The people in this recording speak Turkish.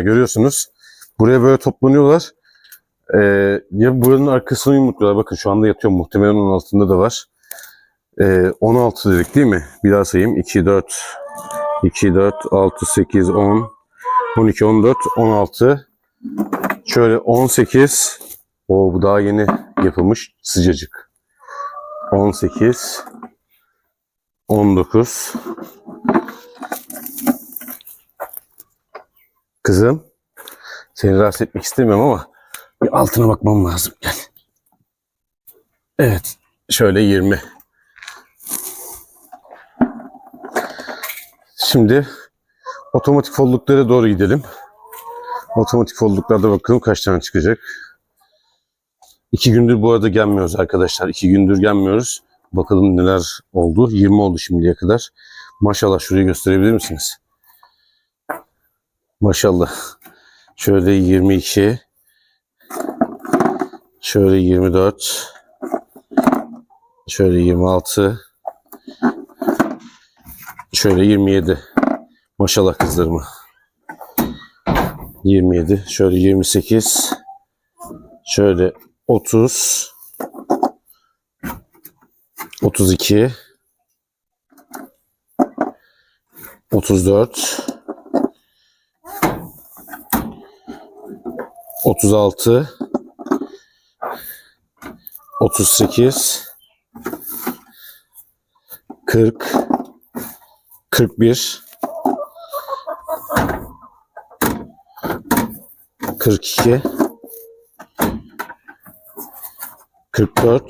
Görüyorsunuz. Buraya böyle toplanıyorlar. Ee, ya buranın arkasını yumrukluyorlar. Bakın şu anda yatıyor. Muhtemelen onun altında da var. Ee, 16 dedik değil mi? Bir daha sayayım. 2, 4, 2, 4, 6, 8, 10, 12, 14, 16. Şöyle 18. O bu daha yeni yapılmış. Sıcacık. 18. 19. Kızım. Seni rahatsız etmek istemiyorum ama bir altına bakmam lazım. Gel. Evet. Şöyle 20. Şimdi otomatik folluklara doğru gidelim. Otomatik folluklarda bakalım kaç tane çıkacak. İki gündür bu arada gelmiyoruz arkadaşlar. İki gündür gelmiyoruz. Bakalım neler oldu. 20 oldu şimdiye kadar. Maşallah şurayı gösterebilir misiniz? Maşallah. Şöyle 22. Şöyle 24. Şöyle 26. Şöyle 27. Maşallah kızlarıma. 27. Şöyle 28. Şöyle 30. 32. 34. 36 38 40 41 42 44